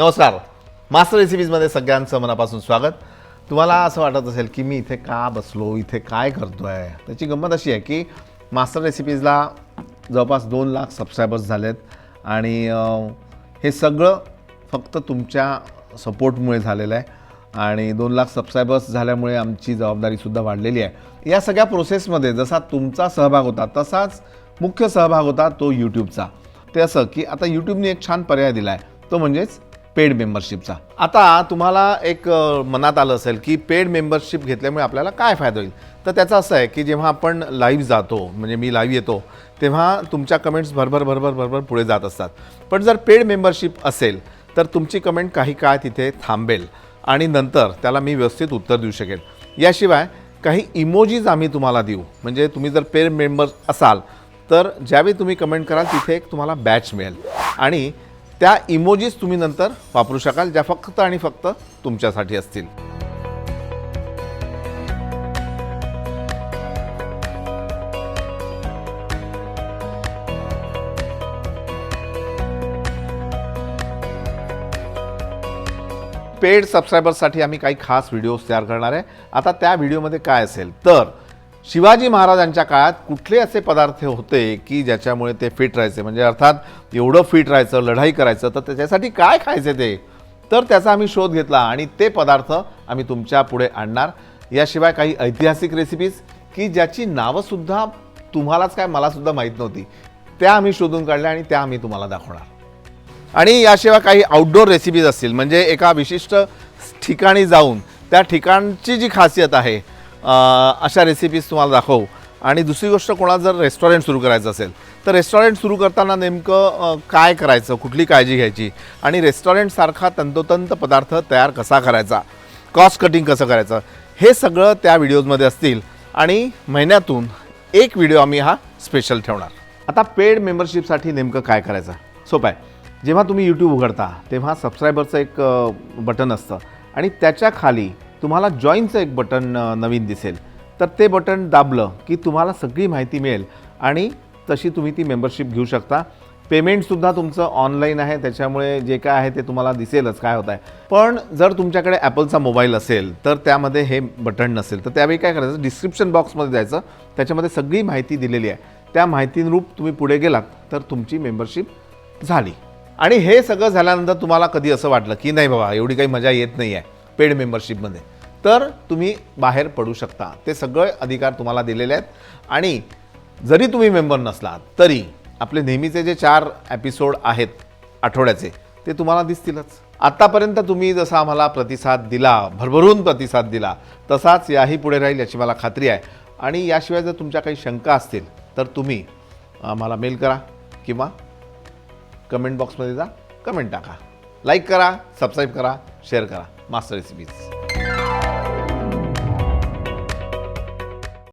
नमस्कार. मास्टर रेसिपीजमध्ये सगळ्यांचं मनापासून स्वागत. तुम्हाला असं वाटत असेल की मी इथे का बसलो इथे काय करतो आहे त्याची गंमत अशी आहे की मास्टर रेसिपीजला जवळपास दोन लाख सबस्क्रायबर्स झालेत आणि हे सगळं फक्त तुमच्या सपोर्टमुळे झालेलं आहे. आणि दोन लाख सबस्क्रायबर्स झाल्यामुळे आमची जबाबदारीसुद्धा वाढलेली आहे. या सगळ्या प्रोसेसमध्ये जसा तुमचा सहभाग होता तसाच मुख्य सहभाग होता तो यूट्यूबचा ते असं की आता यूट्यूबने एक छान पर्याय दिला आहे तो म्हणजेच पेड मेंबरशिपचा आता तुम्हाला एक मनात आलं असेल की पेड मेंबरशिप घेतल्यामुळे आपल्याला काय फायदा होईल? तर त्याचं असं आहे की जेव्हा आपण लाईव्ह जातो म्हणजे मी लाईव्ह येतो तेव्हा तुमच्या कमेंट्स भरभर भरभर भरभर पुढे जात असतात. पण जर पेड मेंबरशिप असेल तर तुमची कमेंट काही काळ तिथे थांबेल आणि नंतर त्याला मी व्यवस्थित उत्तर देऊ शकेल याशिवाय काही इमोजीज आम्ही तुम्हाला देऊ. म्हणजे तुम्ही जर पेड मेंबर असाल तर ज्यावेळी तुम्ही कमेंट कराल तिथे एक तुम्हाला बॅच मिळेल. आणि त्या इमोजीज तुम्ही नंतर वापरू शकाल ज्या फक्त आणि फक्त तुमच्यासाठी असतील. पेड सबस्क्रायबर्ससाठी आम्ही काही खास व्हिडिओज तयार करणार आहे. आता त्या व्हिडिओमध्ये काय असेल? तर शिवाजी महाराजांच्या काळात कुठले असे पदार्थ होते की ज्याच्यामुळे ते फिट राहायचे? म्हणजे अर्थात एवढं फिट राहायचं लढाई करायचं तर त्याच्यासाठी काय खायचे ते? तर त्याचा आम्ही शोध घेतला आणि ते पदार्थ आम्ही तुमच्यापुढे आणणार. याशिवाय काही ऐतिहासिक रेसिपीज की ज्याची नावंसुद्धा तुम्हालाच काय मलासुद्धा माहीत नव्हती. त्या आम्ही शोधून काढल्या आणि त्या आम्ही तुम्हाला दाखवणार. आणि याशिवाय काही आउटडोअर रेसिपीज असतील म्हणजे एका विशिष्ट ठिकाणी जाऊन त्या ठिकाणची जी खासियत आहे अशा रेसिपीज तुम्हाला दाखवू. आणि दुसरी गोष्ट कोणाला जर रेस्टॉरंट सुरू करायचं असेल तर रेस्टॉरंट सुरू करताना नेमकं काय करायचं कुठली काळजी घ्यायची आणि रेस्टॉरंटसारखा तंतोतंत पदार्थ तयार कसा करायचा कॉस्ट कटिंग कसं करायचं हे सगळं त्या व्हिडिओजमध्ये असतील. आणि महिन्यातून एक व्हिडिओ आम्ही हा स्पेशल ठेवणार. आता पेड मेंबरशिपसाठी नेमकं काय करायचं? सोपं आहे. जेव्हा तुम्ही यूट्यूब उघडता तेव्हा सबस्क्रायबरचं एक बटन असतं. आणि त्याच्याखाली तुम्हाला जॉईनचं एक बटन नवीन दिसेल. तर ते बटन दाबलं की तुम्हाला सगळी माहिती मिळेल आणि तशी तुम्ही ती मेंबरशिप घेऊ शकता. पेमेंटसुद्धा तुमचं ऑनलाईन आहे त्याच्यामुळे जे काय आहे ते तुम्हाला दिसेलच काय होत आहे पण जर तुमच्याकडे ॲपलचा मोबाईल असेल तर त्यामध्ये हे बटन नसेल. तर त्यावेळी काय करायचं? डिस्क्रिप्शन बॉक्समध्ये जायचं. त्याच्यामध्ये सगळी माहिती दिलेली आहे. त्या माहितीनुरूप तुम्ही पुढे गेलात तर तुमची मेंबरशिप झाली. आणि हे सगळं झाल्यानंतर तुम्हाला कधी असं वाटलं की नाही बाबा एवढी काही मजा येत नाही आहे पेड मेंबरशिपमध्ये तर तुम्ही बाहेर पडू शकता. ते सगळे अधिकार तुम्हाला दिलेले आहेत. आणि जरी तुम्ही मेंबर नसलात तरी आपले नेहमीचे जे चार एपिसोड आहेत आठवड्याचे ते तुम्हाला दिसतीलच. आत्तापर्यंत तुम्ही जसा आम्हाला प्रतिसाद दिला भरभरून प्रतिसाद दिला तसाच याही पुढे राहील याची मला खात्री आहे. आणि याशिवाय जर तुमच्या काही शंका असतील तर तुम्ही आम्हाला मेल करा किंवा कमेंट बॉक्समध्ये जा कमेंट टाका. लाईक करा सबस्क्राईब करा शेअर करा. Master recipes